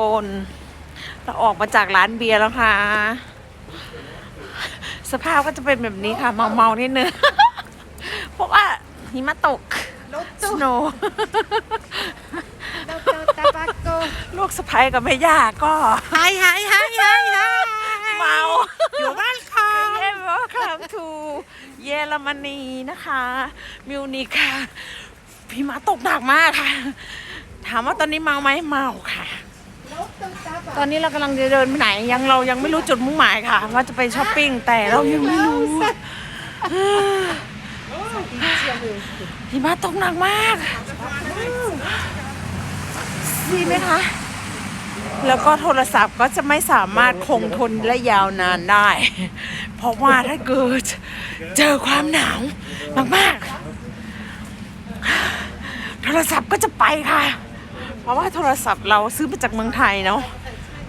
โอนเราออกมาจากร้านเบียร์แล้วค่ะ สภาพก็จะเป็นแบบนี้ค่ะ เมาเมาๆนิดนึงเพราะว่าหิมะตกสโน Tabacco. ลูกสะพ้ยกับแม่ย่าก็ Hi, hi, hi, hi, hi. เมา You're welcome. เย้ welcome to เยอรมนีนะคะ มิวนิกค่ะพี่มาตกหนักมากค่ะ ถามว่าตอนนี้เมาไหมเมาค่ะ ตอนนี้เรากำลังจะเดินไปไหนยังเรายังไม่รู้จุดมุ่งหมายค่ะ ว่าจะไปช้อปปิ้งแต่เรายังไม่รู้หิมะตกหนักมากดีไหมคะ แล้วก็โทรศัพท์ก็จะไม่สามารถคงทนและยาวนานได้ เพราะว่าถ้าเกิดเจอความหนาวมากๆ โทรศัพท์ก็จะไปค่ะ เพราะว่าโทรศัพท์เราซื้อมาจากเมืองไทยเนาะ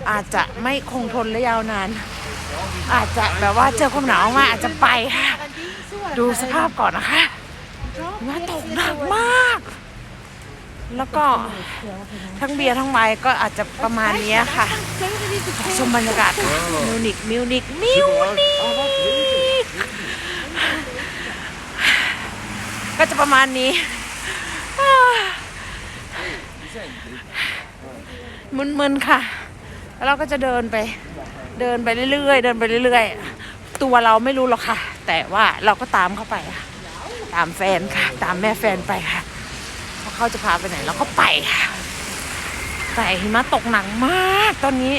อาจจะไม่คงทนและยาวนาน อาจจะแบบว่าเจอความหนาวมาอาจจะไปค่ะ ดูสภาพก่อนนะคะว่าตกหนักมาก แล้วก็ทั้งเบียร์ทั้งไวน์ก็อาจจะประมาณนี้ค่ะ ชมบรรยากาศมิวนิกมิวนิกมิวนิกก็จะประมาณนี้มึนๆค่ะ แล้วเราก็จะเดินไปเดินไปเรื่อยๆเดินไปเรื่อยๆ ตัวเราไม่รู้หรอกค่ะ แต่ว่าเราก็ตามเข้าไปค่ะตามแฟนค่ะ ตามแม่แฟนไปค่ะเพราะเขาจะพาไปไหนเราก็ไปค่ะแต่หิมะตกหนักมากตอนนี้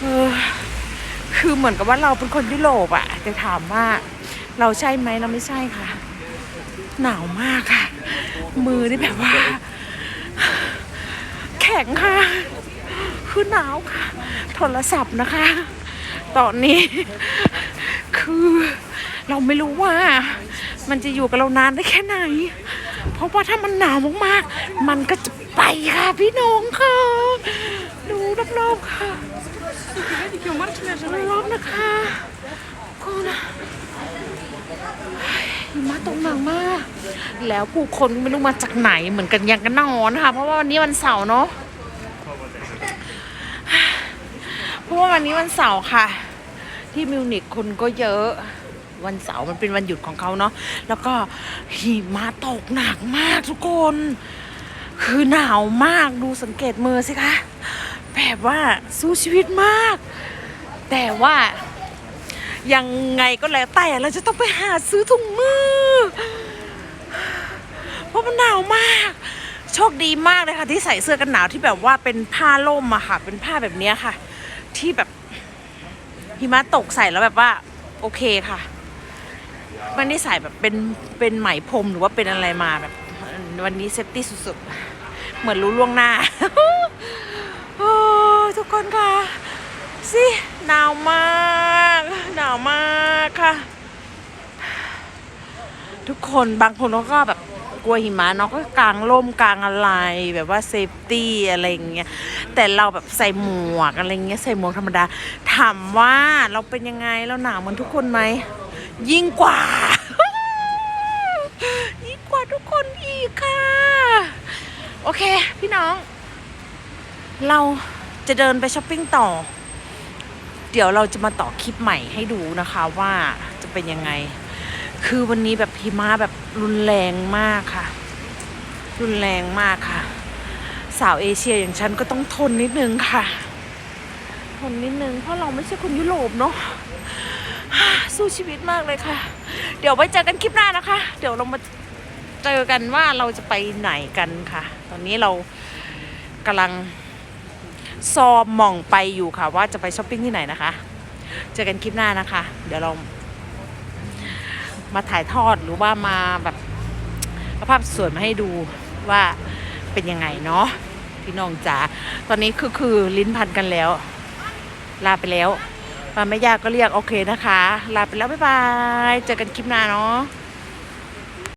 เออคือเหมือนกับว่าเราเป็นคนยุโรปอะแต่ถามว่าเราใช่ไหมเราไม่ใช่ค่ะ หนาวมากค่ะ มือนี่แบบว่า แข็งค่ะ คือหนาวค่ะ โทรศัพท์นะคะ ตอนนี้ คือเราไม่รู้ว่า มันจะอยู่กับเรานานได้แค่ไหน เพราะว่าถ้ามันหนาวมากๆ มันก็จะไปค่ะพี่น้องค่ะ ดูรอบๆค่ะรอบๆนะคะก็นะหิมะตกหนักมาก แล้วผู้คนไม่รู้มาจากไหนเหมือนกันยังกันนอนค่ะ เพราะว่าวันนี้วันเสาร์เนาะ เพราะว่าวันนี้วันเสาร์ค่ะ ที่มิวนิกคนก็เยอะ วันเสาร์มันเป็นวันหยุดของเขาเนาะแล้วก็หิมะตกหนักมากทุกคน คือหนาวมากดูสังเกตมือสิคะแบบว่าสู้ชีวิตมาก แต่ว่ายังไงก็แล้วแต่เราจะต้องไปหาซื้อถุงมือ เพราะมันหนาวมาก โชคดีมากเลยค่ะที่ใส่เสื้อกันหนาวที่แบบว่าเป็นผ้าล่มอะค่ะ เป็นผ้าแบบนี้ค่ะ ที่แบบหิมะตกใส่แล้วแบบว่า โอเคค่ะไม่ได้ใส่แบบเป็นเป็นไหมพรมหรือว่าเป็นอะไรมาแบบ วันนี้เซฟตี้สุดๆ เหมือนรู้ล่วงหน้าโอ้ทุกคนค่ะสิหนาวมากหนาวมากค่ะ ทุกคนบางคนเขาก็แบบ กลัวหิมะเนาะก็กางร่มกางอะไรแบบว่าเซฟตี้อะไรอย่างเงี้ยแต่เราแบบใส่หมวกอะไรเงี้ยใส่หมวกธรรมดา ถามว่าเราเป็นยังไงเราหนาวเหมือนทุกคนไหมยิ่งกว่า ยิ่งกว่าทุกคนอีกค่ะ โอเค พี่น้อง เราจะเดินไปช้อปปิ้งต่อ เดี๋ยวเราจะมาต่อคลิปใหม่ให้ดูนะคะว่าจะเป็นยังไง คือวันนี้แบบ หิมะแบบรุนแรงมากค่ะ รุนแรงมากค่ะ สาวเอเชียอย่างฉันก็ต้องทนนิดนึงค่ะ ทนนิดนึงเพราะเราไม่ใช่คนยุโรปเนาะสู้ชีวิตมากเลยค่ะ เดี๋ยวไว้เจอกันคลิปหน้านะคะ เดี๋ยวเรามาเจอกันว่าเราจะไปไหนกันค่ะ ตอนนี้เรากำลังซอมมองไปอยู่ค่ะ ว่าจะไปช้อปปิ้งที่ไหนนะคะ เจอกันคลิปหน้านะคะ เดี๋ยวเรา มาถ่ายทอดหรือว่ามาแบบภาพสวยมาให้ดูว่าเป็นยังไงเนาะพี่น้องจ๋าตอนนี้คือคือลิ้นพันกันแล้ว ลาไปแล้วมาไม่ยากก็เรียกโอเคนะคะ ลาไปแล้วบ๊ายบาย เจอกันคลิปหน้าเนาะ